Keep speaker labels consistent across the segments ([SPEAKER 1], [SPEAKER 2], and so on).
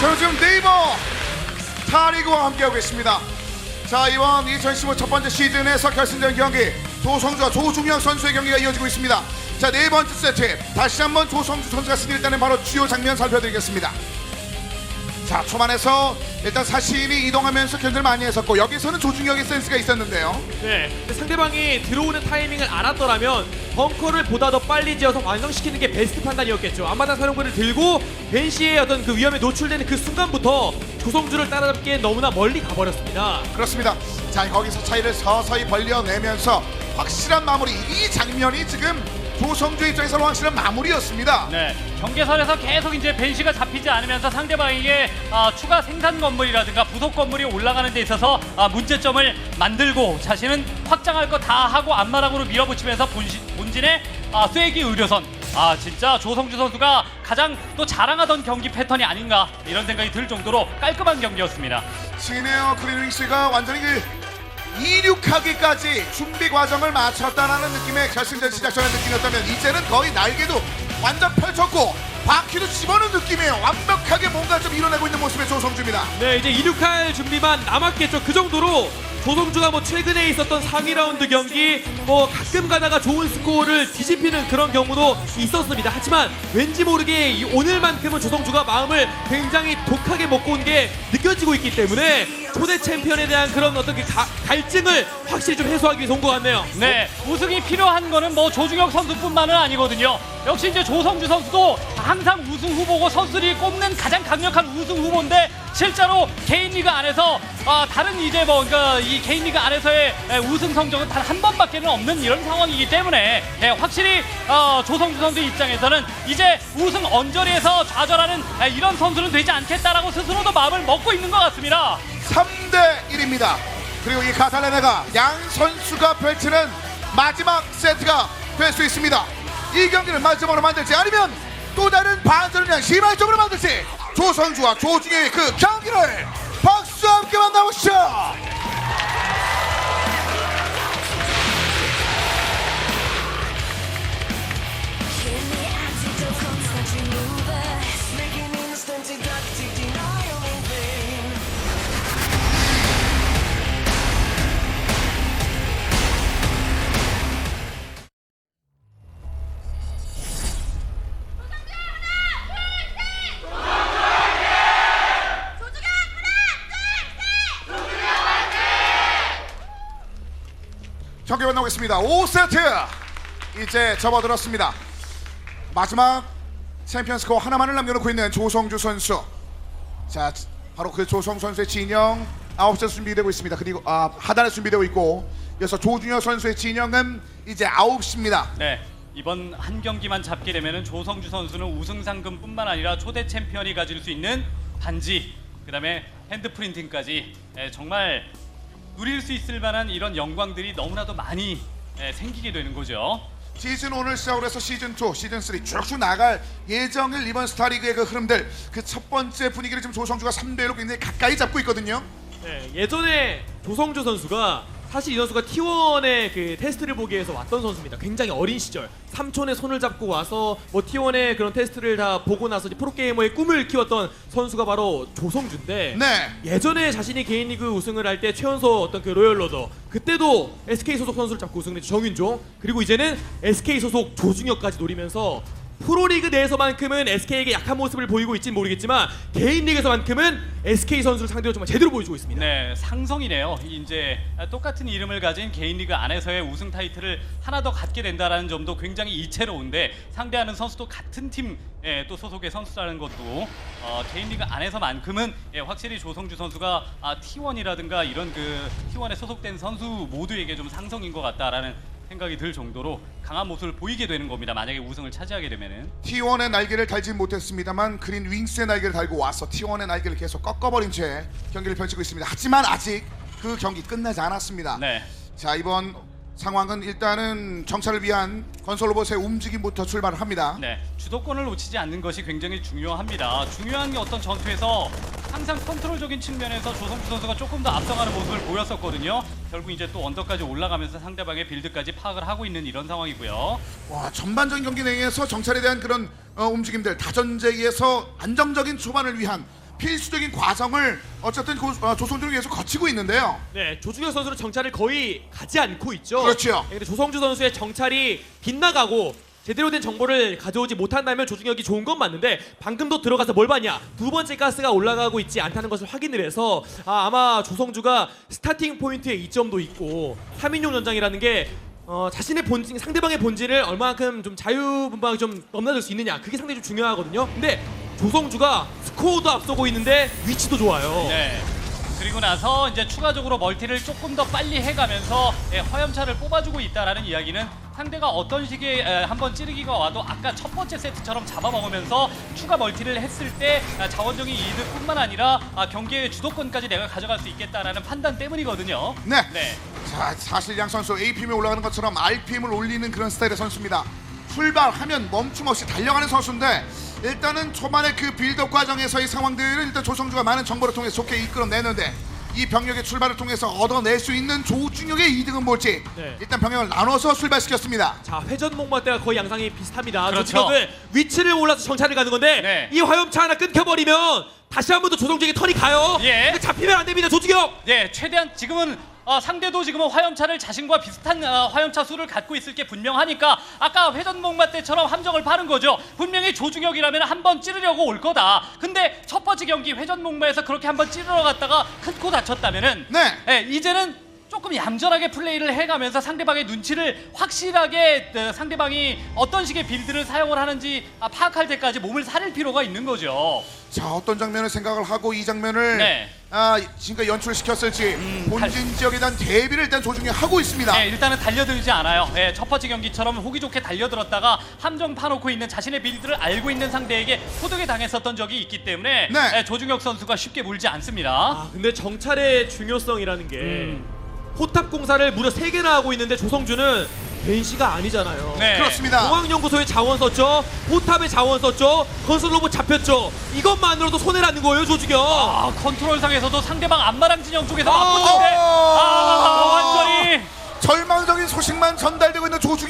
[SPEAKER 1] 저는 지금 네이버 타리그와 함께하고 있습니다. 자 이번 2015 첫 번째 시즌에서 결승전 경기 조성주와 조중영 선수의 경기가 이어지고 있습니다. 자 네 번째 세트 다시 한번 조성주 선수가 따낸 바로 주요 장면 살펴드리겠습니다. 자 초반에서 일단 사신이 이동하면서 견제를 많이 했었고 여기서는 조중혁의 센스가 있었는데요.
[SPEAKER 2] 네. 근데 상대방이 들어오는 타이밍을 알았더라면 벙커를 보다 더 빨리 지어서 완성시키는 게 베스트 판단이었겠죠. 앞마당 사령부를 들고 벤시의 어떤 그 위험에 노출되는 그 순간부터 조성주를 따라잡기에 너무나 멀리 가버렸습니다.
[SPEAKER 1] 그렇습니다. 자 거기서 차이를 서서히 벌려내면서 확실한 마무리 이 장면이 지금 조성주 입장에서는 확실한 마무리였습니다.
[SPEAKER 3] 네, 경계선에서 계속 이제 벤시가 잡히지 않으면서 상대방에게 아, 추가 생산 건물이라든가 부속 건물이 올라가는 데 있어서 아, 문제점을 만들고 자신은 확장할 거 다 하고 앞마당으로 밀어붙이면서 본시, 본진의 아, 쐐기 의료선. 아 진짜 조성주 선수가 가장 또 자랑하던 경기 패턴이 아닌가 이런 생각이 들 정도로 깔끔한 경기였습니다.
[SPEAKER 1] 시네어 클리닝스가 완전히 그 이륙하기까지 준비 과정을 마쳤다라는 느낌의 결승전 시작 전의 느낌이었다면 이제는 거의 날개도 완전 펼쳤고 바퀴도 집어넣은 느낌이에요. 완벽하게 뭔가 좀 이뤄내고 있는 모습의 조성주입니다.
[SPEAKER 2] 네, 이제 이륙할 준비만 남았겠죠. 그 정도로 조성주가 뭐 최근에 있었던 상위 라운드 경기 뭐 가끔 가다가 좋은 스코어를 뒤집히는 그런 경우도 있었습니다. 하지만 왠지 모르게 이 오늘만큼은 조성주가 마음을 굉장히 독하게 먹고 온 게 느껴지고 있기 때문에 초대 챔피언에 대한 그런 어떤 그 가- 갈증을 확실히 좀 해소하기 위해서 온 것 같네요.
[SPEAKER 3] 네, 우승이 필요한 거는 뭐 조중혁 선수뿐만은 아니거든요. 역시 이제 조성주 선수도 항상 우승 후보고 선수들이 꼽는 가장 강력한 우승 후보인데 실제로 개인 리그 안에서 아, 다른 이제 뭐 그러니까 이 개인 리그 안에서의 에, 우승 성적은 단 한 번밖에는 없는 이런 상황이기 때문에 예, 확실히 어, 조성주 선수 입장에서는 이제 우승 언저리에서 좌절하는 에, 이런 선수는 되지 않겠다라고 스스로도 마음을 먹고 있는 것 같습니다.
[SPEAKER 1] 3대 1입니다. 그리고 이 카탈레나가 양 선수가 펼치는 마지막 세트가 될 수 있습니다. 이 경기를 마지막으로 만들지 아니면 또 다른 반전을 위한 시발적으로 만들지 조성주와 조중혁의 그 경기를 함께 만나보시죠. 경기 만나보겠습니다. 5세트 이제 접어들었습니다. 마지막 챔피언 스코어 하나만을 남겨놓고 있는 조성주 선수. 자, 바로 그 조성 선수의 진영 9시 준비되고 있습니다. 그리고 아, 하단에 준비되고 있고 이어서 조준혁 선수의 진영은 이제 9시입니다.
[SPEAKER 3] 네. 이번 한 경기만 잡게 되면은 조성주 선수는 우승 상금뿐만 아니라 초대 챔피언이 가질 수 있는 반지, 그다음에 핸드 프린팅까지 예, 정말 누릴 수 있을 만한 이런 영광들이 너무나도 많이 예, 생기게 되는 거죠.
[SPEAKER 1] 시즌 오늘 시작으로 해서 시즌 2, 시즌 3 쭉쭉 나갈 예정일 이번 스타리그의 그 흐름들 그 첫 번째 분위기를 지금 조성주가 3대1로 굉장히 가까이 잡고 있거든요.
[SPEAKER 2] 네, 예전에 조성주 선수가 사실 이 선수가 T1의 그 테스트를 보기 위해서 왔던 선수입니다. 굉장히 어린 시절 삼촌의 손을 잡고 와서 뭐 T1의 그런 테스트를 다 보고 나서 이제 프로게이머의 꿈을 키웠던 선수가 바로 조성주인데
[SPEAKER 1] 네.
[SPEAKER 2] 예전에 자신이 개인 리그 우승을 할 때 최연소 어떤 그 로열 로더 그때도 SK 소속 선수를 잡고 우승을 했죠 정윤종 그리고 이제는 SK 소속 조중혁까지 노리면서 프로리그 내에서만큼은 SK에게 약한 모습을 보이고 있진 모르겠지만 개인 리그에서만큼은 SK 선수를 상대로 정말 제대로 보여주고 있습니다.
[SPEAKER 3] 네, 상성이네요. 이제 똑같은 이름을 가진 개인 리그 안에서의 우승 타이틀을 하나 더 갖게 된다라는 점도 굉장히 이채로운데 상대하는 선수도 같은 팀 예, 또 소속의 선수라는 것도 어, 개인 리그 안에서만큼은 예, 확실히 조성주 선수가 아, T1이라든가 이런 그 T1에 소속된 선수 모두에게 좀 상성인 것 같다라는 생각이 들 정도로 강한 모습을 보이게 되는 겁니다. 만약에 우승을 차지하게 되면은.
[SPEAKER 1] T1의 날개를 달지 못했습니다만 그린 윙스의 날개를 달고 와서 T1의 날개를 계속 꺾어버린 채 경기를 펼치고 있습니다. 하지만 아직 그 경기 끝나지 않았습니다.
[SPEAKER 3] 네.
[SPEAKER 1] 자 이번 상황은 일단은 정찰을 위한 건설 로봇의 움직임부터 출발을 합니다.
[SPEAKER 3] 네, 주도권을 놓치지 않는 것이 굉장히 중요합니다. 중요한 게 어떤 전투에서 항상 컨트롤적인 측면에서 조성주 선수가 조금 더 앞서가는 모습을 보였었거든요. 결국 이제 또 언덕까지 올라가면서 상대방의 빌드까지 파악을 하고 있는 이런 상황이고요.
[SPEAKER 1] 와 전반적인 경기 내에서 정찰에 대한 그런 어, 움직임들 다전제기에서 안정적인 초반을 위한 필수적인 과정을 어쨌든 고, 어, 조성준을 위해서 거치고 있는데요.
[SPEAKER 2] 네, 조중혁 선수는 정찰을 거의 가지 않고 있죠.
[SPEAKER 1] 그렇죠.
[SPEAKER 2] 네, 근데 조성주 선수의 정찰이 빗나가고 제대로 된 정보를 가져오지 못한다면 조중혁이 좋은 건 맞는데 방금도 들어가서 뭘 봤냐? 두 번째 가스가 올라가고 있지 않다는 것을 확인을 해서 아, 아마 조성주가 스타팅 포인트에 이점도 있고 3인용 연장이라는 게 어, 자신의 본진 상대방의 본진을 얼마만큼 좀 자유분방하게 좀 넘나들 수 있느냐. 그게 상당히 좀 중요하거든요. 근데 조성주가 스코어도 앞서고 있는데 위치도 좋아요.
[SPEAKER 3] 네. 그리고 나서 이제 추가적으로 멀티를 조금 더 빨리 해가면서 예, 화염차를 뽑아주고 있다라는 이야기는 상대가 어떤 식의 에, 한번 찌르기가 와도 아까 첫 번째 세트처럼 잡아먹으면서 추가 멀티를 했을 때 아, 자원적인 이득뿐만 아니라 아, 경기의 주도권까지 내가 가져갈 수 있겠다라는 판단 때문이거든요.
[SPEAKER 1] 네.
[SPEAKER 3] 네.
[SPEAKER 1] 자, 사실 양 선수 APM에 올라가는 것처럼 RPM을 올리는 그런 스타일의 선수입니다. 출발하면 멈춤 없이 달려가는 선수인데 일단은 초반에 그 빌드업 과정에서의 상황들을 일단 조성주가 많은 정보를 통해 서 좋게 이끌어내는데 이 병력의 출발을 통해서 얻어낼 수 있는 조중혁의 이득은 뭘지
[SPEAKER 2] 네.
[SPEAKER 1] 일단 병력을 나눠서 출발시켰습니다.
[SPEAKER 2] 자 회전 목마 때가 거의 양상이 비슷합니다.
[SPEAKER 3] 그렇죠.
[SPEAKER 2] 조중혁은 위치를 몰라서 정찰을 가는 건데
[SPEAKER 3] 네.
[SPEAKER 2] 이 화염차 하나 끊겨버리면 다시 한 번 더 조성중에 턴이 가요.
[SPEAKER 3] 예.
[SPEAKER 2] 근데 잡히면 안 됩니다. 조중혁.
[SPEAKER 3] 네, 최대한 지금은 어, 상대도 지금은 화염차를 자신과 비슷한 어, 화염차 수를 갖고 있을 게 분명하니까 아까 회전목마 때처럼 함정을 파는 거죠. 분명히 조중혁이라면 한 번 찌르려고 올 거다. 근데 첫 번째 경기 회전목마에서 그렇게 한 번 찌르러 갔다가 큰 코 다쳤다면은
[SPEAKER 1] 네.
[SPEAKER 3] 예, 이제는 조금 얌전하게 플레이를 해가면서 상대방의 눈치를 확실하게 어, 상대방이 어떤 식의 빌드를 사용을 하는지 아, 파악할 때까지 몸을 사릴 필요가 있는 거죠.
[SPEAKER 1] 자 어떤 장면을 생각을 하고 이 장면을
[SPEAKER 3] 네.
[SPEAKER 1] 아, 지금까지 연출시켰을지
[SPEAKER 3] 음,
[SPEAKER 1] 본진 지역에 대한 대비를 일단 조중혁 하고 있습니다.
[SPEAKER 3] 네, 일단은 달려들지 않아요. 예, 첫 번째 경기처럼 호기 좋게 달려들었다가 함정 파놓고 있는 자신의 빌드를 알고 있는 상대에게 호되게 당했었던 적이 있기 때문에
[SPEAKER 1] 네.
[SPEAKER 3] 예, 조중혁 선수가 쉽게 물지 않습니다.
[SPEAKER 2] 아 근데 정찰의 중요성이라는 게
[SPEAKER 3] 음.
[SPEAKER 2] 포탑 공사를 무려 3개나 하고 있는데 조성주는 벤시가 아니잖아요.
[SPEAKER 3] 네.
[SPEAKER 1] 그렇습니다.
[SPEAKER 2] 공항연구소에 자원 썼죠. 포탑에 자원 썼죠. 건설 로봇 잡혔죠. 이것만으로도 손해라는 거예요, 조중혁.
[SPEAKER 3] 아, 컨트롤상에서도 상대방 안마랑 진영 쪽에서
[SPEAKER 2] 아,
[SPEAKER 3] 맞붙는데
[SPEAKER 1] 어.
[SPEAKER 3] 아, 완전히
[SPEAKER 1] 절망적인 소식만 전달되고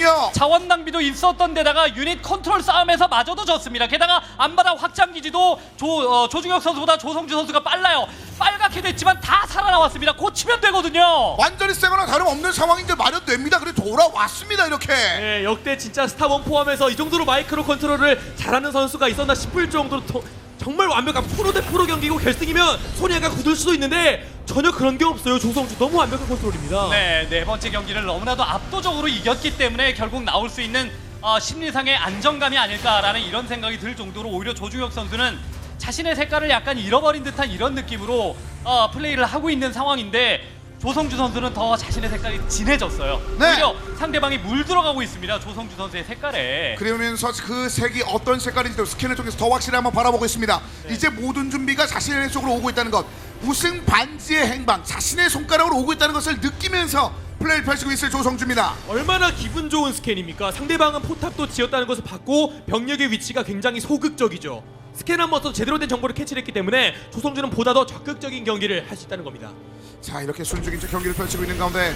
[SPEAKER 1] 조중혁.
[SPEAKER 3] 자원 낭비도 있었던 데다가 유닛 컨트롤 싸움에서 마저도 졌습니다. 게다가 안마당 확장 기지도 조, 어, 조중혁 선수보다 조성주 선수가 빨라요. 빨갛게 됐지만 다 살아나왔습니다. 고치면 되거든요.
[SPEAKER 1] 완전히 세거나 다름없는 이제 마련됩니다. 그래 돌아왔습니다 이렇게.
[SPEAKER 2] 네, 역대 진짜 스타원 포함해서 이 정도로 마이크로 컨트롤을 잘하는 선수가 있었나 싶을 정도로 더- 정말 완벽한 프로 대 프로 경기고 결승이면 약간 굳을 수도 있는데 전혀 그런 게 없어요. 조성주 너무 완벽한 컨트롤입니다.
[SPEAKER 3] 네, 네 번째 경기를 너무나도 압도적으로 이겼기 때문에 결국 나올 수 있는 어, 심리상의 안정감이 아닐까라는 이런 생각이 들 정도로 오히려 조중혁 선수는 자신의 색깔을 약간 잃어버린 듯한 이런 느낌으로 어, 플레이를 하고 있는 상황인데 조성주 선수는 더 자신의 색깔이 진해졌어요.
[SPEAKER 1] 네.
[SPEAKER 3] 오히려 상대방이 물들어가고 있습니다. 조성주 선수의 색깔에.
[SPEAKER 1] 그러면서 그 색이 어떤 색깔인지도 스캔을 통해서 더 확실히 한번 바라보고 있습니다. 이제 모든 준비가 자신의 쪽으로 오고 있다는 것. 우승 반지의 행방, 자신의 손가락으로 오고 있다는 것을 느끼면서 플레이를 펼치고 있을 조성주입니다.
[SPEAKER 2] 얼마나 기분 좋은 스캔입니까? 상대방은 포탑도 지었다는 것을 봤고 병력의 위치가 굉장히 소극적이죠. 스캔 한 번 써서 제대로 된 정보를 캐치를 했기 때문에 조성주는 보다 더 적극적인 경기를 할 수 있다는 겁니다.
[SPEAKER 1] 자 이렇게 순조긴 경기를 펼치고 있는 가운데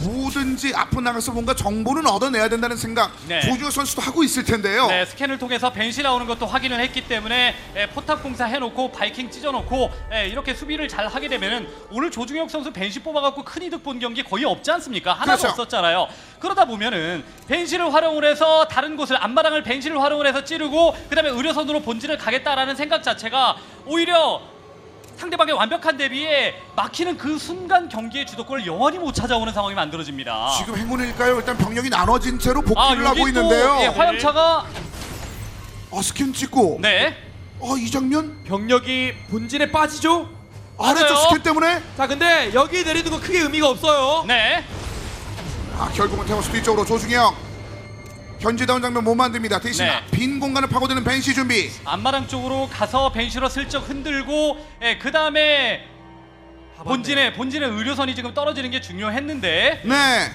[SPEAKER 1] 뭐든지 앞으로 나가서 뭔가 정보는 얻어내야 된다는 생각
[SPEAKER 3] 네.
[SPEAKER 1] 조중혁 선수도 하고 있을 텐데요.
[SPEAKER 3] 네, 스캔을 통해서 벤시 나오는 것도 확인을 했기 때문에 예, 포탑 공사 해놓고 바이킹 찢어놓고 예, 이렇게 수비를 잘 하게 되면은 오늘 조중혁 선수 벤시 뽑아갖고 큰 이득 본 경기 거의 없지 않습니까? 하나도
[SPEAKER 1] 그렇죠.
[SPEAKER 3] 없었잖아요. 그러다 보면은 벤시를 활용을 해서 다른 곳을 앞마당을 벤시를 활용을 해서 찌르고 그다음에 의료선으로 본진을 가겠다라는 생각 자체가 오히려 상대방의 완벽한 대비에 막히는 그 순간 경기의 주도권을 영원히 못 찾아오는 상황이 만들어집니다.
[SPEAKER 1] 지금 행운일까요? 일단 병력이 나눠진 채로
[SPEAKER 3] 아,
[SPEAKER 1] 복귀를 하고
[SPEAKER 3] 여기 또,
[SPEAKER 1] 있는데요.
[SPEAKER 3] 예, 화염차가
[SPEAKER 1] 아 스캔 찍고
[SPEAKER 3] 네.
[SPEAKER 1] 아, 이 장면
[SPEAKER 2] 병력이 본진에 빠지죠?
[SPEAKER 1] 아래쪽
[SPEAKER 3] 맞아요.
[SPEAKER 1] 스캔 때문에
[SPEAKER 2] 자 근데 여기 내리는 건 크게 의미가 없어요.
[SPEAKER 3] 네.
[SPEAKER 1] 아 결국은 태워스 뒤쪽으로 조중혁 현지다운 장면 못 만듭니다. 대신
[SPEAKER 3] 네.
[SPEAKER 1] 빈 공간을 파고드는 벤시 준비.
[SPEAKER 3] 안마랑 쪽으로 가서 벤시로 슬쩍 흔들고 예, 그 다음에 본진의 본진의 의료선이 지금 떨어지는 게 중요했는데
[SPEAKER 1] 네.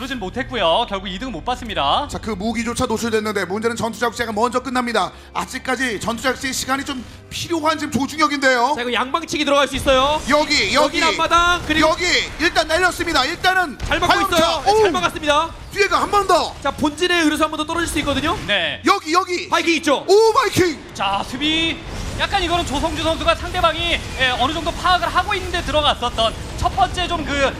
[SPEAKER 3] 그러진 못했고요. 결국 이득은 못 봤습니다.
[SPEAKER 1] 자 그 무기조차 노출됐는데 문제는 전투 작전가 먼저 끝납니다. 아직까지 전투 작전 시간이 좀 필요한 지금 조중혁인데요.
[SPEAKER 2] 자 이거 양방치기 들어갈 수 있어요.
[SPEAKER 1] 여기 여기
[SPEAKER 2] 여기 앞마당 그리고
[SPEAKER 1] 여기 일단 날렸습니다. 일단은
[SPEAKER 2] 잘 막고. 있어요. 네,
[SPEAKER 1] 오!
[SPEAKER 2] 잘 막았습니다.
[SPEAKER 1] 뒤에가 한 번 더.
[SPEAKER 2] 자 본진의 의료수 한 번 더 떨어질 수 있거든요.
[SPEAKER 3] 네.
[SPEAKER 1] 여기 여기.
[SPEAKER 2] 바이킹 있죠.
[SPEAKER 1] 오 마이킹.
[SPEAKER 3] 자 수비 약간 이거는 조성주 선수가 상대방이 예, 어느 정도 파악을 하고 있는데 들어갔었던 첫 번째 좀그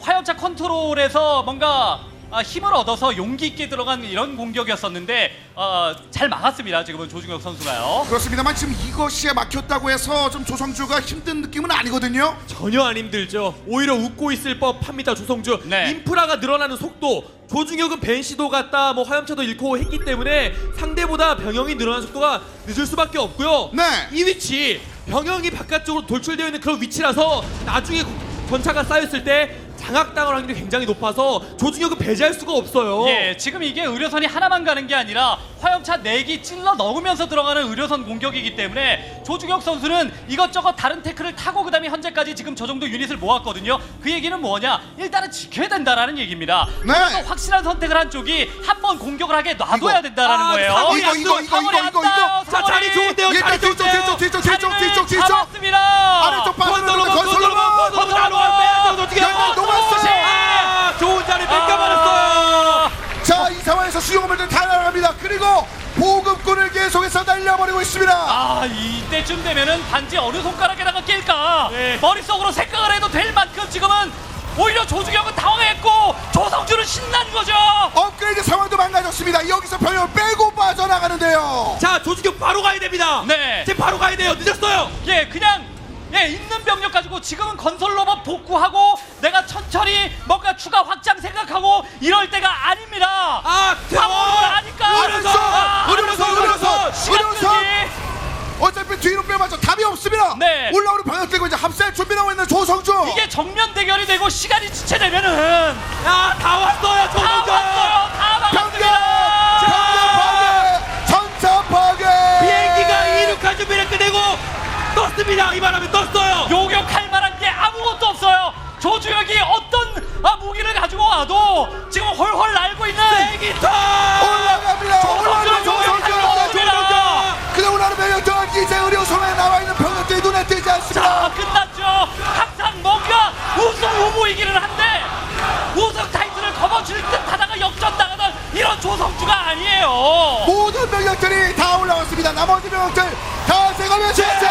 [SPEAKER 3] 화염차 컨트롤에서 뭔가 아, 힘을 얻어서 용기 있게 들어간 이런 공격이었었는데 어, 잘 막았습니다. 지금은 조중혁 선수가요.
[SPEAKER 1] 그렇습니다만 지금 이것이 막혔다고 해서 좀 조성주가 힘든 느낌은 아니거든요.
[SPEAKER 2] 전혀 안 힘들죠. 오히려 웃고 있을 법합니다. 조성주.
[SPEAKER 3] 네.
[SPEAKER 2] 인프라가 늘어나는 속도. 조중혁은 벤시도 갔다 뭐 화염차도 잃고 했기 때문에 상대보다 병영이 늘어나는 속도가 늦을 수밖에 없고요.
[SPEAKER 1] 네.
[SPEAKER 2] 이 위치 병영이 바깥쪽으로 돌출되어 있는 그런 위치라서 나중에 전차가 쌓였을 때 장악당할 확률이 굉장히 높아서 조중혁은 배제할 수가 없어요.
[SPEAKER 3] 예, 지금 이게 의료선이 하나만 가는 게 아니라 화염차 4기 찔러 넣으면서 들어가는 의료선 공격이기 때문에 조중혁 선수는 이것저것 다른 태클을 타고 그다음에 현재까지 지금 저 정도 유닛을 모았거든요. 그 얘기는 뭐냐? 일단은 지켜야 된다라는 얘기입니다.
[SPEAKER 1] 네.
[SPEAKER 3] 그래서 확실한 선택을 한 쪽이 한 번 공격을 하게 놔둬야. 된다라는
[SPEAKER 2] 아,
[SPEAKER 3] 거예요.
[SPEAKER 2] 사거리
[SPEAKER 1] 이거,
[SPEAKER 2] 안
[SPEAKER 1] 이거,
[SPEAKER 2] 들어,
[SPEAKER 1] 이거,
[SPEAKER 2] 사거리
[SPEAKER 1] 이거,
[SPEAKER 2] 안
[SPEAKER 1] 이거,
[SPEAKER 2] 닿아요.
[SPEAKER 1] 이거.
[SPEAKER 2] 자, 자리 좋은데요.
[SPEAKER 1] 일단
[SPEAKER 2] 자리
[SPEAKER 1] 뒤쪽,
[SPEAKER 2] 좋은데요.
[SPEAKER 1] 뒤쪽, 뒤쪽, 뒤쪽, 뒤쪽, 뒤쪽.
[SPEAKER 3] 잡았습니다.
[SPEAKER 1] 아래쪽 빠져나가는
[SPEAKER 3] 건설로만,
[SPEAKER 1] 건설로만.
[SPEAKER 3] 건설로만, 건설로만 빼야죠. 어떻게
[SPEAKER 1] 야, 이거 녹았어요.
[SPEAKER 2] 아, 좋은 자리
[SPEAKER 3] 아.
[SPEAKER 2] 뺏겨버렸어요.
[SPEAKER 1] 자, 이 상황에서 수용업을 다 날아갑니다. 그리고 보급군을 계속해서 날려버리고 있습니다.
[SPEAKER 3] 아 이때쯤 되면은 반지 어느 손가락에다가 낄까
[SPEAKER 2] 네.
[SPEAKER 3] 머릿속으로 생각을 해도 될 만큼 지금은 오히려 조주경은 당황했고 조성주는 신난 거죠
[SPEAKER 1] 업그레이드 상황도 망가졌습니다. 여기서 병력 빼고 빠져나가는데요.
[SPEAKER 2] 자, 조직경 바로 가야 됩니다.
[SPEAKER 3] 네.
[SPEAKER 2] 지금 바로 가야 돼요. 늦었어요.
[SPEAKER 3] 예 그냥 예 있는 병력 가지고 지금은 건설 로봇 복구하고 내가 천천히 뭔가 추가 확장 생각하고 이럴 때가 아닙니다
[SPEAKER 2] 아,
[SPEAKER 3] 방어를 하니까
[SPEAKER 1] 의료선!
[SPEAKER 3] 아! 시간
[SPEAKER 1] 의료선!
[SPEAKER 3] 끌기
[SPEAKER 1] 어차피 뒤로 빼봤자 답이 없습니다.
[SPEAKER 3] 네.
[SPEAKER 1] 올라오는 병력 들고 이제 합살 준비하고 있는 조성주.
[SPEAKER 3] 이게 정면 대결이 되고 시간이 지체되면은
[SPEAKER 2] 야, 다 왔어요.
[SPEAKER 3] 다
[SPEAKER 2] 조성주.
[SPEAKER 3] 왔어요 다! 막았습니다!
[SPEAKER 1] 전차 파괴!
[SPEAKER 2] 비행기가 이륙할 준비를 끝내고 떴습니다. 이 바람에 떴어요.
[SPEAKER 3] 요격할 만한 게 아무것도 없어요. 조주혁이 어떤 아, 무기를 가지고 와도 지금 헐헐 날고 있는
[SPEAKER 2] 세기터.
[SPEAKER 1] 올라갑니다. 올라가는
[SPEAKER 3] 조성주,
[SPEAKER 1] 조성주.
[SPEAKER 3] 조성주.
[SPEAKER 1] 그냥 올라가는 병력들 이제 의료 선에 나와 있는 병력들이 눈에 띄지 않습니다.
[SPEAKER 3] 자 끝났죠. 항상 뭔가 우승 후보이기는 한데 우승 타이틀을 거머쥘 듯 하다가 역전 당하던 이런 조성주가 아니에요.
[SPEAKER 1] 모든 병력들이 다 올라왔습니다. 나머지 병력들 다 세가면 제제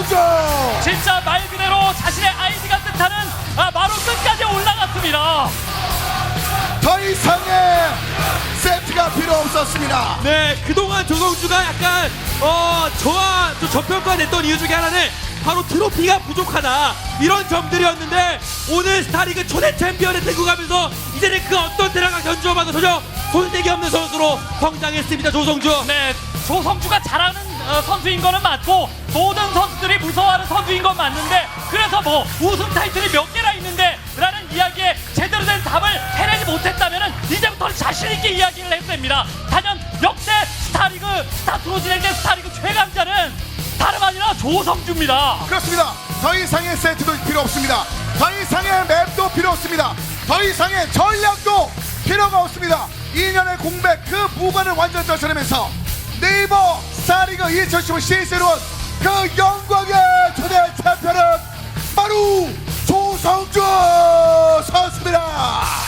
[SPEAKER 1] 조성주.
[SPEAKER 3] 진짜 말 그대로 자신의 아이디가 뜻하는 아, 바로 끝까지 올라갔습니다.
[SPEAKER 1] 더 이상의 세트가 필요 없었습니다.
[SPEAKER 2] 네, 그동안 조성주가 약간 어 저와 좀 저평가됐던 이유 중에 하나는 바로 트로피가 부족하다 이런 점들이었는데 오늘 스타리그 초대 챔피언에 들고 가면서 이제는 그 어떤 대랑과 견주어봐도 전혀 손색이 없는 선수로 성장했습니다 조성주.
[SPEAKER 3] 네, 조성주가 잘하는 어, 선수인 거는 맞고 모든 선수들이 무서워하는 선수인 건 맞는데 그래서 뭐 우승 타이틀이 몇 개나 있는데 라는 이야기에 제대로 된 답을 해내지 못했다면 이제부터는 자신 있게 이야기를 해도 됩니다. 단연 역대 스타리그 스타트로 진행된 스타리그 최강자는 다름 아니라 조성주입니다.
[SPEAKER 1] 그렇습니다. 더 이상의 세트도 필요 없습니다. 더 이상의 맵도 필요 없습니다. 더 이상의 전략도 필요가 없습니다. 2년의 공백 그 무관을 완전 떨쳐내면서 네이버 사리그 2015 시즌1 그 영광의 초대 챔피언은 바로 조성주 선수입니다.